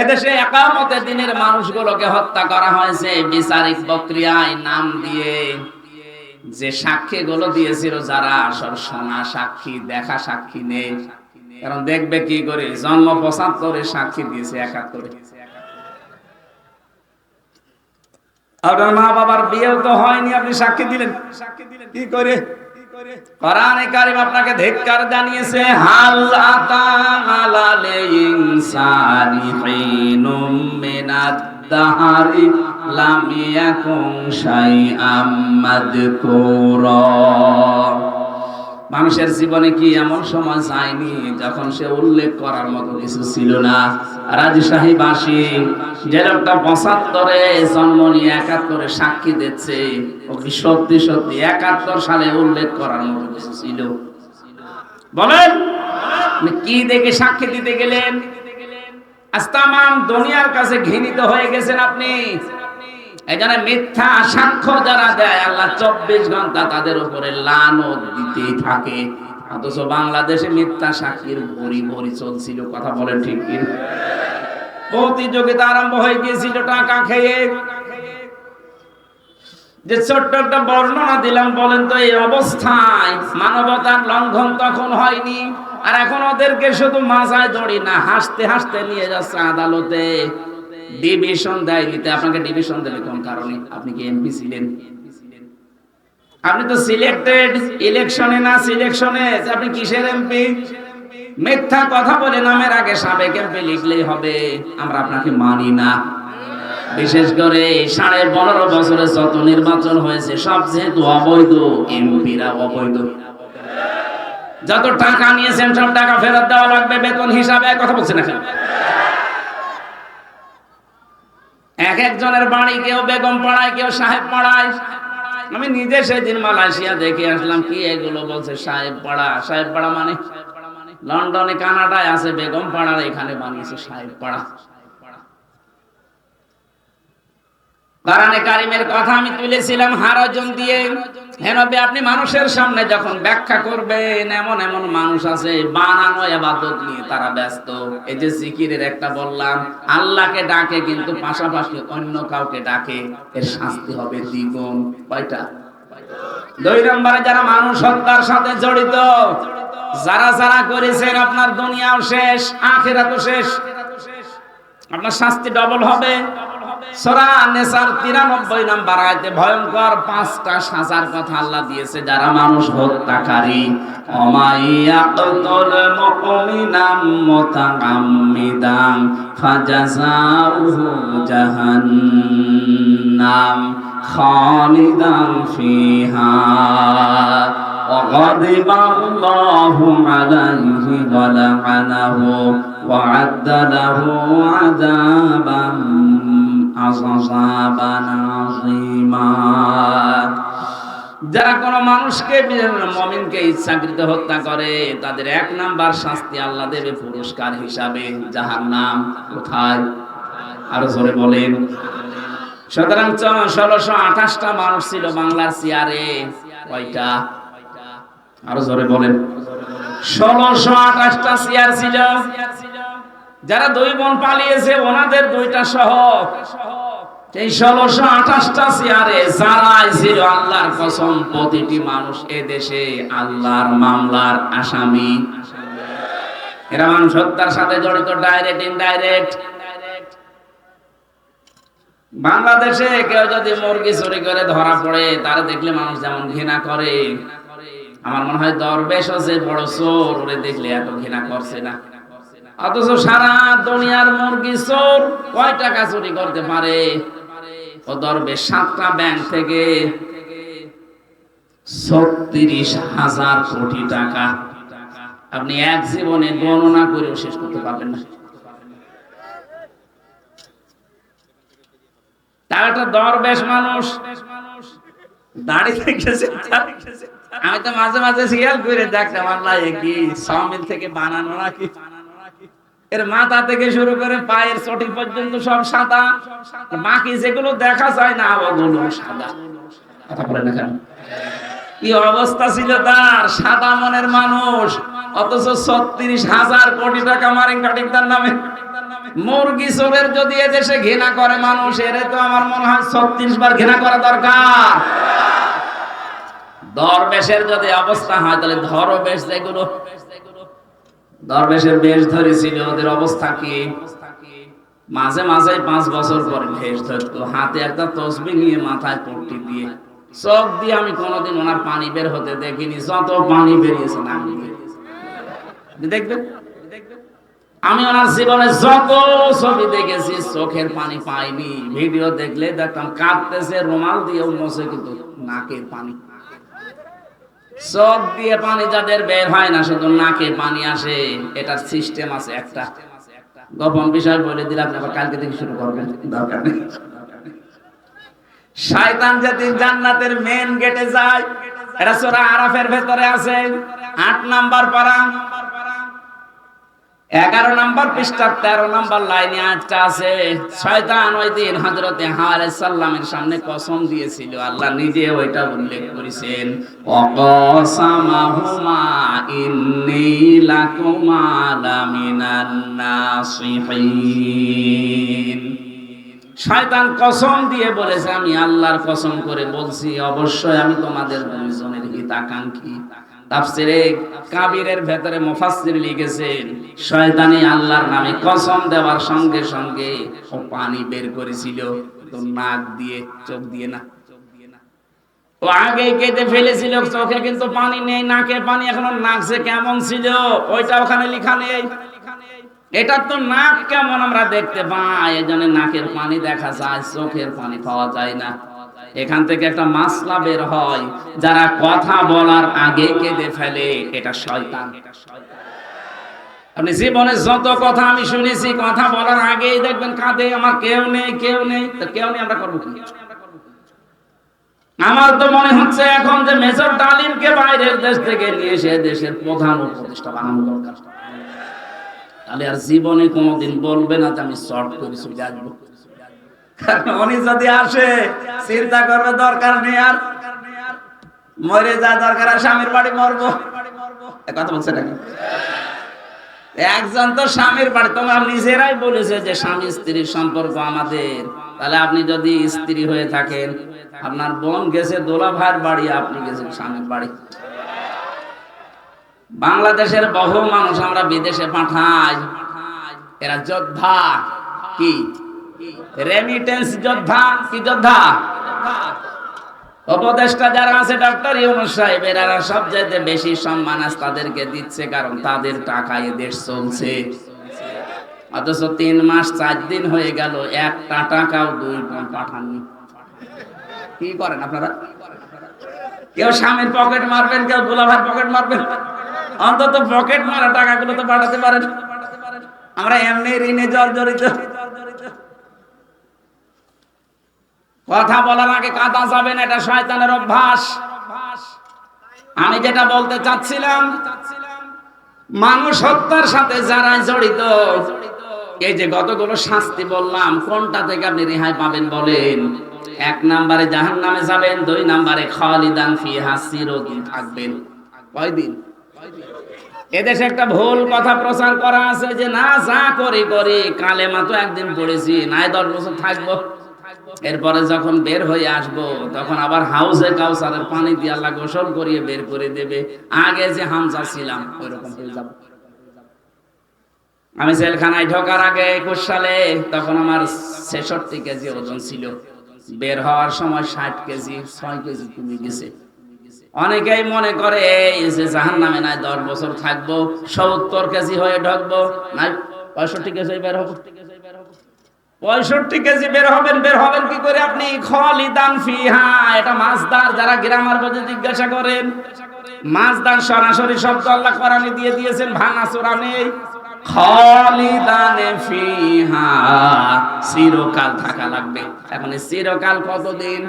এদেশে একামতের দিনের মানুষগুলোকে হত্যা করা হয়েছে। বিচারিক প্রক্রিয়ায় নাম দিয়ে যে সাক্ষী গুলো দিয়েছিল যারা সব শোনা সাক্ষী, দেখা সাক্ষী নেই। কারণ দেখবে কি করে? জন্ম পঁচাত্তরে সাক্ষী দিয়েছে একাত্তরে। আপনার মা বাবার বিয়েও তো হয়নি, আপনি সাক্ষী দিলেন। সাক্ষী দিলেন। কি করে? কোরআনে কারিম আপনাকে ধিক্কার জানিয়েছে, হাল আতা আলালে ইনসানি হিনুম মিনাদ দাহারি, লাম ইয়াকুম শাইআম মাযকুরা। মানুষের জীবনে কি এমন সময় যায়নি যখন সে উল্লেখ করার মতো কিছু ছিল না? রাজশাহী বাসী যে লোকটা পঁচাত্তরে জন্ম নিয়ে একাত্তরে সাক্ষী দিচ্ছে, ও কি সত্যি সত্যি একাত্তর সালে উল্লেখ করার মতো কিছু ছিল? বলেন কি দেখে সাক্ষী দিতে গেলেন? আজ তামাম দুনিয়ার কাছে ঘৃণিত হয়ে গেছেন আপনি। এই মিথ্যা সাক্ষ্য যারা দেয়, আল্লাহ চব্বিশ ঘণ্টা তাদের উপরে লানত দিতেই থাকে। অথচ বাংলাদেশে মিথ্যা সাক্ষীর ভরি ভরি চলছিল, কথা বলেন ঠিক কি প্রতিযোগিতা আরম্ভ হয়ে গিয়েছিল টাকা খেয়ে। যে ছোট্ট একটা বর্ণনা দিলাম, বলেন তো, এই অবস্থায় মানবতার লঙ্ঘন তখন হয়নি, আর এখন ওদেরকে শুধু মাথায় দড়ি না, হাসতে হাসতে নিয়ে যাচ্ছে আদালতে। ডিভিশন দেয় নিতে, আপনাকে ডিভিশন দিলে কোন কারণে? আপনি কি এমপি ছিলেন? আপনি তো সিলেক্টেড ইলেকশনে না সিলেকশনে আপনি কিসের এমপি মিথ্যা কথা বলে নামের আগে সাবেক এমপি লিখলেই হবে। আমরা আপনাকে মানি না। বিশেষ করে সাড়ে পনেরো বছরে যত নির্বাচন হয়েছে, সব যেহেতু অবৈধ এমপিরা অবৈধ। যত টাকা নিয়েছেন, সব টাকা ফেরত দেওয়া লাগবে, বেতন হিসাবে, কথা বলছেন এখন? এক একজনের বাড়ি কেউ বেগম পাড়ায়, কেউ সাহেব পাড়ায়। আমি নিজে সেদিন মালয়েশিয়া দেখে আসলাম, কি এগুলো বলছে সাহেব পাড়া? সাহেব পাড়া মানে? লন্ডনে, কানাডায় আছে, বেগম পাড়ার এখানে বানিয়েছে সাহেব পাড়া। কোরআনে কারিমের কথা আমি তুলেছিলাম হারজন দিয়ে। হেনবে আপনি মানুষের সামনে যখন ব্যাখ্যা করবেন, এমন এমন মানুষ আছে, বানানো এবাদত নিয়ে তারা ব্যস্ত। এই যে জিকিরের একটা বললাম, আল্লাহকে ডাকে কিন্তু পাশাপাশি অন্য কাউকে ডাকে, এর শাস্তি হবে দ্বিগুণ। কয়টা? দুই নম্বরে যারা মানুষ হত্যার সাথে জড়িত, যারা যারা করেছেন, আপনার দুনিয়াও শেষ, আখেরাতও শেষ। আপনার শাস্তি ডবল হবে। সরা নেসার তিরানব্বই নাম্বার আয়তে ভয়ঙ্কর পাঁচটা সাজার কথা আল্লাহ দিয়েছে যারা মানুষ হত্যাকারী অমাইয়াকুল মুমিনাম মুতাআম্মিদান ফাজাযাউহু জাহান্নাম খালিদান ফিহা وغضب الله عليه ولعنه وعد له عذابا عذابا عظيما যারা কোন মানুষকে মমিনকে ইচ্ছাকৃত হত্যা করে, তাদের এক নাম্বার শাস্তি আল্লাহ দেবে পুরস্কার হিসাবে। যাহার নাম কোথায়? আরও জোরে বলেন। সুতরাং ষোলোশো আঠাশটা মানুষ ছিল বাংলার চেয়ারে কয়টা? আরও জোরে বলেন। ষোলোশো আঠাশটা চেয়ার ছিল। যারা দুই বোন পালিয়েছে, ওনাদের দুইটা সহ এই ষোলোশো আঠাশটা চেয়ারে ছিল আল্লাহর কসম, প্রতিটি মানুষ এ দেশে আল্লাহর মামলার আসামি। এরা মানুষ হত্যার সাথে জড়িত ডাইরেক্ট ইনডাইরেক্ট বাংলাদেশে কেউ যদি মুরগি চুরি করে ধরা পড়ে, তারা দেখলে মানুষ যেমন ঘৃণা করে। আমার মনে হয় দরবেশ যে বড় চোর, ওরে দেখলে এত ঘৃণা করছে না। অথচ সারা দুনিয়ার মুরগি চোর কয় টাকা চুরি করতে পারে? ও দরবেশ সাতটা ব্যাংক থেকে ছত্রিশ হাজার কোটি টাকা। আপনি এক জীবনে গণনা করেও শেষ করতে পারবেন না। একটা দরবেশ মানুষ। দাঁড়িয়ে গেছে আমি তো মাঝে মাঝে শিয়াল করে দেখতাম, আল্লাহ কি সামিল থেকে বানানো নাকি? এর মাথা থেকে শুরু করে পায়ের চটি পর্যন্ত সব সাদা। বাকি যেগুলো দেখা যায় না, ওগুলো সাদা। কি অবস্থা ছিল তার, সাদা মনের মানুষ। অথচ ছত্রিশ হাজার কোটি টাকা মারিং কাটিং তার নামে। মুরগি চোরের যদি এদেশে ঘৃণা করে মানুষ, এরে তো আমার মনে হয় ছত্রিশ বার ঘৃণা করা দরকার। দরবেশের যদি অবস্থা হয়, তাহলে ধরবেশ যেগুলো দরবেশের বেশ ধরেছিল ওদের অবস্থা কি? মাঝে মাঝে পাঁচ বছর পরে ভেস ধরতো, হাতে একটা তসবি নিয়ে মাথায় পট্টি দিয়ে। চোখ দিয়ে আমি কোনোদিন ওনার পানি বের হতে দেখিনি, যত পানি বেরিয়েছে না আমি দেখবেন আমি ওনার জীবনে যত ছবি দেখেছি, চোখের পানি পাইনি। ভিডিও দেখলে দেখতাম কাঁদতেছে, রুমাল দিয়ে মোছে কিন্তু নাকের পানি। চোখ দিয়ে পানি যাদের বের হয় না, শুধু নাকে পানি আসে, এটার সিস্টেম আছে একটা। গোপন বিষয় বলে দিলে আপনি আবার কালকে থেকে শুরু করবেন, দরকার নেই। শয়তান যেদিন জান্নাতের মেন গেটে যায়, এটা সূরা আরাফের ভেতরে আছে। আট নাম্বার পারা। এগারো নম্বর পৃষ্ঠার তেরো নম্বর লাইনে আটটা আছে। শয়তান ওই দিন হজরতে সাল্লামের সামনে কসম দিয়েছিল। আল্লাহ নিজে ওইটা উল্লেখ করেছেন, অকসামাহুমা ইন্নী শয়তান কসম দিয়ে বলেছে, আমি আল্লাহর কসম করে বলছি, অবশ্যই আমি তোমাদের দুইজনের হিতাকাঙ্ক্ষী। তাফসিরে কাবিরের ভেতরে মুফাসসির লিখেছেন, শয়তানি আল্লাহর নামে কসম দেওয়ার সঙ্গে সঙ্গে ও পানি বের করেছিল। তো নাক দিয়ে, চোখ দিয়ে না। ও আগে কেটে ফেলেছিল চোখে, কিন্তু পানি নেই নাকে পানি এখনও নাকছে কেমন ছিল, ওইটা ওখানে লেখা নেই। এটা তো নাক কেমন আমরা দেখতে পাই, এজন্য নাকের পানি দেখা যায়, চোখের পানি পাওয়া যায় না। এখান থেকে একটা মাসলা বের হয়, যারা কথা বলার আগে কেঁদে ফেলে, এটা শয়তান। আপনি জীবনে যত কথা আমি শুনেছি, কথা বলার আগেই দেখবেন কাঁদে, আমার কেউ নেই কেউ নেই কেউ নেই, আমরা করব কি? আমার তো মনে হচ্ছে এখন যে মেজর ডালিমকে বাইরের দেশ থেকে নিয়ে এসে দেশের প্রধান উপদেষ্টা বানানো দরকার। তাহলে আর জীবনে কোনোদিন বলবে না যে আমি শর্ট করে চলে আসব। উনি যদি আসে, চিন্তা করবে দরকার নেই আর। মরে যা দরকার আর স্বামীর বাড়ি মরবো। কথা বলছে নাকি? একজন তো স্বামীর বাড়ি, তোমার নিজেরাই বলেছে যে স্বামী স্ত্রীর সম্পর্ক আমাদের। তাহলে আপনি যদি স্ত্রী হয়ে থাকেন, আপনার বোন গেছে দোলা ভাইয়ের বাড়ি, আপনি গেছেন স্বামীর বাড়ি। বাংলাদেশের বহু মানুষ আমরা বিদেশে পাঠাই, এরা যোদ্ধা। কি? রেমিটেন্স যোদ্ধা, কি যোদ্ধা? উপদেষ্টা যারা আছে ডক্টর ইউনুস সাহেব, এরা সবচাইতে বেশি সম্মান আজ তাদেরকে দিচ্ছে, কারণ তাদের টাকায় দেশ চলছে। অথচ তিন মাস, চার দিন হয়ে গেল, একটা টাকাও দুই পাঠাননি। কি করেন আপনারা? কেউ স্বামীর পকেট মারবেন, কেউ গোলাভার পকেট মারবেন। অন্তত পকেট মারা টাকাগুলো তো পাঠাতে পারেন। আমরা এমনি ঋণে জর্জরিত। কথা বলার আগে কাঁদা যাবে না, এটা শয়তানের অভ্যাস। আমি যেটা বলতে চাচ্ছিলাম, মানুষ হত্যার সাথে যারা জড়িত, এই যে গতগুলো শাস্তি বললাম, কোনটা থেকে আপনি রেহাই পাবেন বলেন? এক নাম্বারে জাহান নামে যাবেন, দুই নাম্বারে খালিদান ফিহা চিরদিন থাকবেন। কয়দিন? এদেশে একটা ভুল কথা প্রচার করা আছে যে, না, যা করে করে। কালেমা তো একদিন পড়েছি, নাই দশ বছর থাকব। এরপরে যখন বের হয়ে আসব, তখন আবার হাউসে কাউসারের পানি দিয়ে আল্লাহ গোসল করিয়ে বের করে দেবে। আগে যে হামজা ছিলাম ওই রকম হয়ে যাব। আমি জেলখানায় ঢোকার আগে একুশ সালে তখন আমার ছেষট্টি কেজি ওজন ছিল। বের হওয়ার সময় ষাট কেজি, ছয় কেজি কমে গেছে। অনেকেই মনে করে, এই যে জাহান নামে নাই, দশ বছর থাকব, সত্তর কেজি হয়ে ঢকবো। নাই, পঁয়ষট্টি কেজি বের হব। পঁয়ষট্টি কেজি বের হবেন বের হবেন কি করে আপনি? খলিদান ফিহা, এটা মাছদার যারা গ্রামার বোঝে জিজ্ঞাসা করেন। মাছদার সরাসরি শব্দ আল্লাহ কোরআনে দিয়ে দিয়েছেন, ভাঙা চোরা নেই। চিরকাল থাকা লাগবে। এখন চিরকাল কতদিন?